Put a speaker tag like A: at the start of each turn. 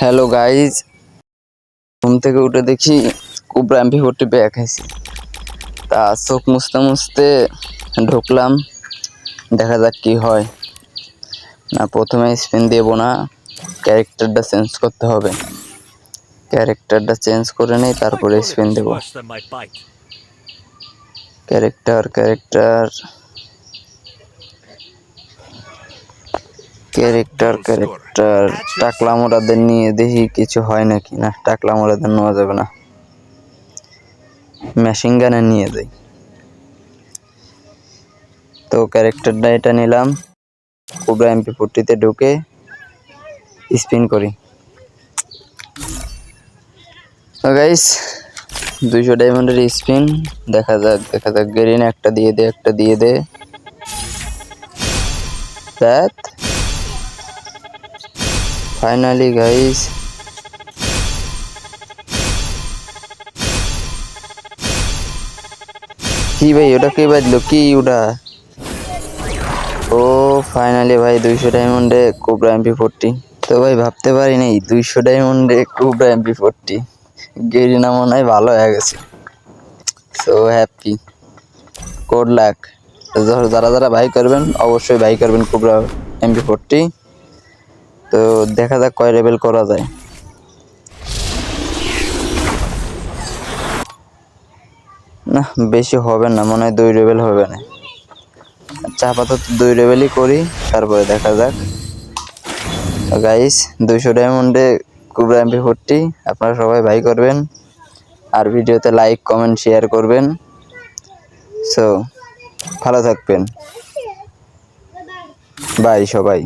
A: Hello guys ঘুম থেকে উঠে দেখি কুবরা এমপি ফোরটি ব্যাগ খাইছি। তা চোখ মুছতে মুছতে ঢুকলাম। দেখা যাক কি হয়। না প্রথমে স্পিন দেবো না। ক্যারেক্টারটা চেঞ্জ করতে হবে। ক্যারেক্টারটা চেঞ্জ করে নেই তারপরে স্পিন দেবো. ক্যারেক্টার ক্যারেক্টার ক্যারেক্টার ক্যারেক্টার টাকলা মোড়াদের নিয়ে দেখি কিছু হয় নাকি? না, টাকলা মোড়াদের নেওয়া যাবে না। মেশিন গানে নিয়ে যাই। তো ক্যারেক্টারটা এটা নিলাম। কোবরা এমপি ফোরটিতে ঢুকে স্পিন করি। গাইস দুইশো ডায়মন্ডের স্পিন দেখা যাক দেখা যাক গ্রিন একটা দিয়ে দে, একটা দিয়ে দে। ফাইনালি গাইস কি ভাই, ওটা কে বাজলো কি ওটা? ও ফাইনালি ভাই, দুইশো ডায়মন্ডে কোবরা এমপি ফোরটি তো ভাই, ভাবতে পারি নাই দুইশো ডায়মন্ডে কোবরা এমপি ফোরটি গেরিনা মনে হয় ভালো হয়ে গেছে। সো হ্যাপি কোড লাক যারা যারা ভাই করবেন, অবশ্যই ভাই করবেন কোবরা এমপি ফোরটি তো দেখা যাক কয় লেভেল করা যায়। না, বেশি হবে না, মনে হয় দুই লেভেল হবে না। আচ্ছা আপাতত দুই লেভেলই করি, তারপরে দেখা যাক। গাইস দুইশো ডায়মন্ডে কুবরা এমপি ফোরটি আপনারা সবাই ভাই করবেন। আর ভিডিওতে লাইক কমেন্ট শেয়ার করবেন। সো ভালো থাকবেন। বাই সবাই।